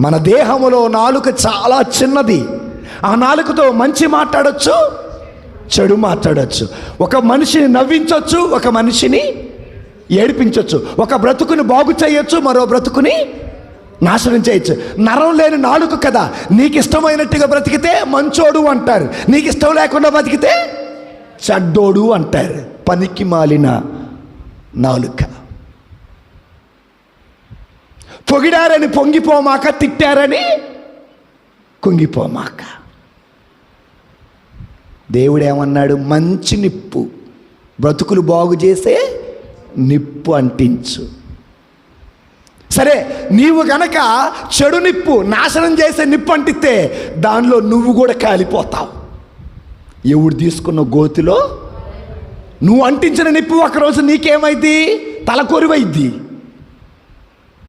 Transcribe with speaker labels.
Speaker 1: మన దేహములో నాలుక చాలా చిన్నది. ఆ నాలుకతో మంచి మాట్లాడచ్చు చెడు మాట్లాడచ్చు. ఒక మనిషిని నవ్వించవచ్చు ఒక మనిషిని ఏడిపించవచ్చు ఒక బ్రతుకుని బాగు చేయొచ్చు మరో బ్రతుకుని నాశనం చేయొచ్చు. నరం లేని నాలుక కదా. నీకు ఇష్టమైనట్టుగా బ్రతికితే మంచోడు అంటారు. నీకు ఇష్టం లేకుండా బ్రతికితే చెడ్డోడు అంటారు. పనికి మాలిన నాలుక. పొగిడారని పొంగిపోమాక తిట్టారని కుంగిపోమాక. దేవుడేమన్నాడు? మంచి నిప్పు. బ్రతుకులు బాగు చేసే నిప్పు అంటించు. సరే నీవు గనక చెడు నిప్పు నాశనం చేసే నిప్పు అంటిస్తే దానిలో నువ్వు కూడా కాలిపోతావు. ఎవడు తీసుకున్న గోతిలో నువ్వు అంటించిన నిప్పు ఒకరోజు నీకేమైంది తలకొరివైద్ది.